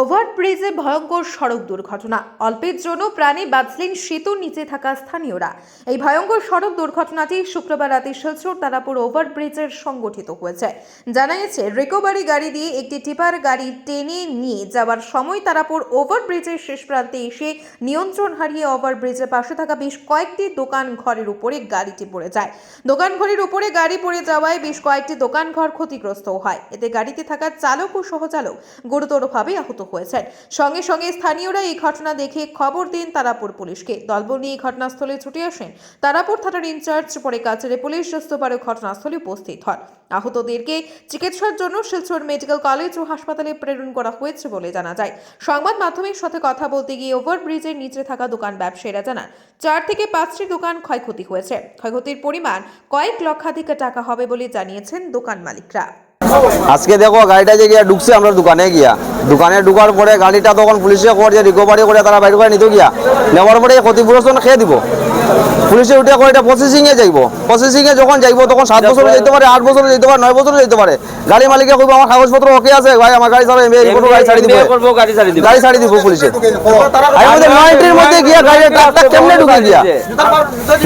ওভারব্রিজে ভয়ঙ্কর সড়ক দুর্ঘটনা। অল্পের জন্য প্রাণে বাঁচলেন সেতুর নিচে থাকা স্থানীয়রা। এই ভয়ঙ্কর সড়ক দুর্ঘটনাটি শুক্রবার রাতে শিলচর তারাপুর ওভারব্রিজের সংগঠিত হয়েছে। জানা গেছে, রিকোভারি গাড়ি দিয়ে একটি টিপার গাড়ি টেনে নিয়ে যাওয়ার সময় তারাপুর ওভারব্রিজের শেষ প্রান্তে এসে নিয়ন্ত্রণ হারিয়ে ওভারব্রিজের পাশে থাকা বেশ কয়েকটি দোকান ঘরের উপরে গাড়িটি পড়ে যায়। দোকান ঘরের উপরে গাড়ি পড়ে যাওয়ায় বেশ কয়েকটি দোকান ঘর ক্ষতিগ্রস্ত হয়। এতে গাড়িতে থাকা চালক ও সহচালক গুরুতরভাবে আহত হয়েছেন। সঙ্গে সঙ্গে স্থানীয়রা এই ঘটনা দেখে খবর দিন তারাপুর পুলিশকে। দলবল নিয়ে ঘটনাস্থলে ছুটে আসেন তারাপুর থানার ইনচার্জ, পরে কাছাড়ে পুলিশ দস্তপারে ঘটনাস্থলে উপস্থিত হন। আহতদেরকে চিকিৎসার জন্য শিলচর মেডিকেল কলেজ ও হাসপাতালে প্রেরণ করা হয়েছে বলে জানা যায়। সংবাদ মাধ্যমের সাথে কথা বলতে গিয়ে ওভারব্রিজের নিচে থাকা দোকান ব্যবসায়ীরা জানান, চার থেকে পাঁচটি দোকান ক্ষয়ক্ষতি হয়েছে। ক্ষয়ক্ষতির পরিমাণ কয়েক লক্ষাধিক টাকা হবে বলে জানিয়েছেন দোকান মালিকরা। আজকে দেখো গাড়িটা যে গিয়া ঢুকছে আমরা দোকানে গিয়া। দোকানে ঢুকার পরে গাড়িটা তখন পুলিশে কর রিকভারি করে তারা বাইর করে নিতে গিয়া। নেওয়ার পরে ক্ষতিপূরণ খেয়ে দিব। পুলিশে উঠে কয় এটা প্রসেসিং এ যাইব। প্রসেসিং এ যখন যাইব তখন সাত বছর যেতে পারে আট বছর যেতে পারে নয় বছর যেতে পারে। গাড়ি মালিকে কইব আমার কাগজপত্র ওকে আছে ভাই আমার গাড়ি চালাবে এমনি কোনো গাড়ি ছাড়ি দিব। গাড়ি ছাড়ি দিব। ছাড়ি পুলিশে। আমি মধ্যে নয় এন্ট্রির মধ্যে গিয়া গাড়ি ট্রাকটা কেমনে ঢুকে গিয়া?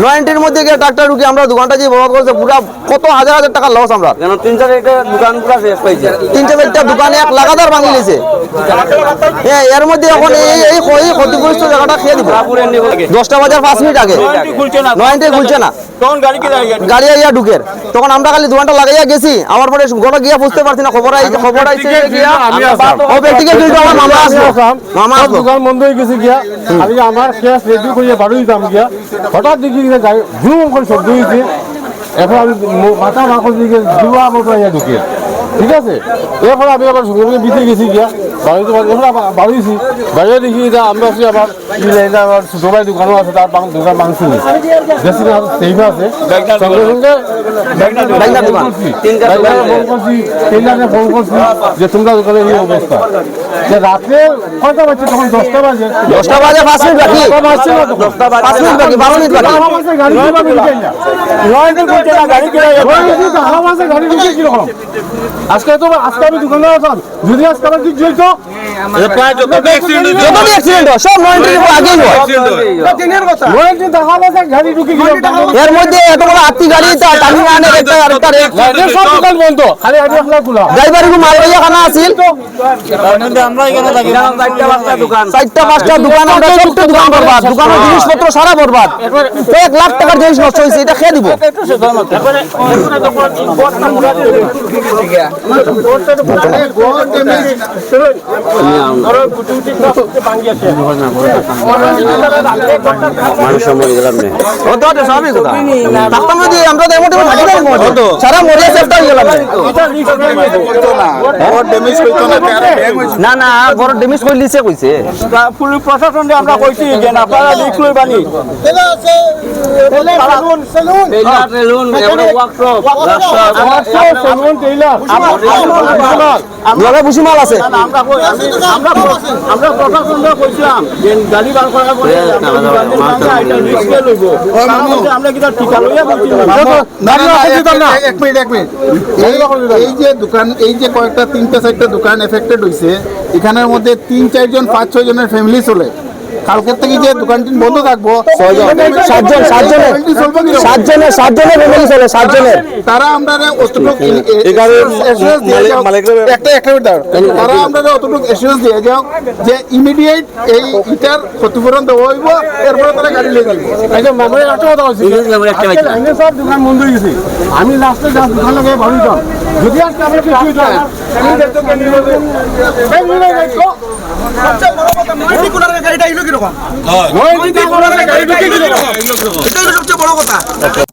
নয় এন্ট্রির মধ্যে গিয়া ট্রাকটা ঢুকে আমরা দোকানটা যে বরবাদ করেছে পুরা কত হাজার হাজার টাকা লস আমরা। তিন চার একটা দোকান পুরা শেষ পাইছে তিনটে চারটা দোকানে এক লাগাতার ভাঙি লিছে। হ্যাঁ এর মধ্যে এখন এই এই ক্ষতিগ্রস্ত জায়গাটা খেয়ে দিব। দশটা বাজার পাঁচ মিনিট আগে। খুলছে না। খুলছে না। তখন গাড়ি কি দাঁড়িয়ে গাড়ি আইয়া ঢুকের তখন আমরা খালি দোকানটা লাগাইয়া গেছি। আমার পরে গোটা গিয়া বুঝতে পারছি না খবর আইছে খবর আইছে গিয়া ও ব্যক্তিকে কিন্তু আমার মামা আসলো। মামা দোকান বন্ধ হয়ে গেছে গিয়া। আমি আমার শেষ রেডি করিয়ে বাড়ি দিতাম গিয়া। হঠাৎ দেখি গাড়ি জুম করে শব্দ হয়েছে। এরপর আমি মাথা মাখন দিকে দুয়া মতো ইয়া ঢুকে। ঠিক আছে? এরপর আমি আবার সঙ্গে বিতে গেছি গিয়া। বাড়িতে এরপর আবার বাড়িয়েছি। বাইরে দেখি এটা আমরা আছি না, আমার ছোট ভাই দোকানও আছে তার দোকান মাংস বেশি না সেইভ আছে। সঙ্গে সঙ্গে। ফোন করছি তিনটাকে ফোন করছি যে তোমরা দোকানে এই অবস্থা। যে রাতে কয়টা বাজছে? তখন দশটা বাজে। দশটা বাজে পাঁচ মিনিট বাকি। দশটা পাঁচ মিনিট বাকি বারো মিনিট বাকি। আমার মাসে গাড়ি কীভাবে ঢুকে না? নয়নের গাড়ি তো আমার মাসে গাড়ি ঢুকে কীরকম? আজকে তো আজকে আমি দোকানে আসাম যদি আজকে আমার কিছু হইতো? এর মধ্যে এত বড় আত্মি গাড়ি টানি আনে সব দোকান বন্ধ। খালি আমি একলা খোলা। ড্রাইভার মালবাইয়া খানা আছিল। চারটা পাঁচটা দোকান চারটা পাঁচটা দোকান আমরা সবটা দোকান বরবাদ। দোকানের জিনিসপত্র সারা বরবাদ। এক লাখ টাকার জিনিস নষ্ট হয়েছে এটা খেয়ে দিব। স্বাভাবিক কথা থাকতাম যদি আমরা না সারা মরিয়া চেষ্টা গেলাম না না বড় ড্যামেজ করে দিছে কইছে পুলিশ প্রশাসন আমরা কইছি যে আপনারা রিস্ক লই বানি আমরা কই- আমরা আমরা প্রশাসনকে কইছিলাম যে গাড়ি বার করার পরে আমরা কিটা টিকা লইয়া বলছি না, এক মিনিট, এক মিনিট, এই- এই যে দোকান এই যে কয়েকটা তিনটা চারটা দোকান এফেক্টেড হয়েছে এখানের মধ্যে তিন চারজন পাঁচ ছয় জনের ফ্যামিলি চলে। কালকের থেকে যে দোকানটি বন্ধ থাকব সাতজন সাতজনের সাতজনের সাতজনের ফ্যামিলি চলে সাতজনের তারা আমরা অতটুকু একটা একটা মিনিট তারা আমরা অতটুকু assurance দিয়ে যাও যে ইমিডিয়েট এই ইটার ক্ষতিপূরণ দেওয়া হইব এরপরে তারা গাড়ি যাবে আচ্ছা একটা কথা বলছি সব দোকান বন্ধ হয়ে গেছে আমি লাস্টে যা দোকান লাগে যদি আজকে আমরা কিছু নিয়ে যাব? এই গাড়ি ঢুকে কীরকম কোনারে গাড়ি ঢুকে গেল।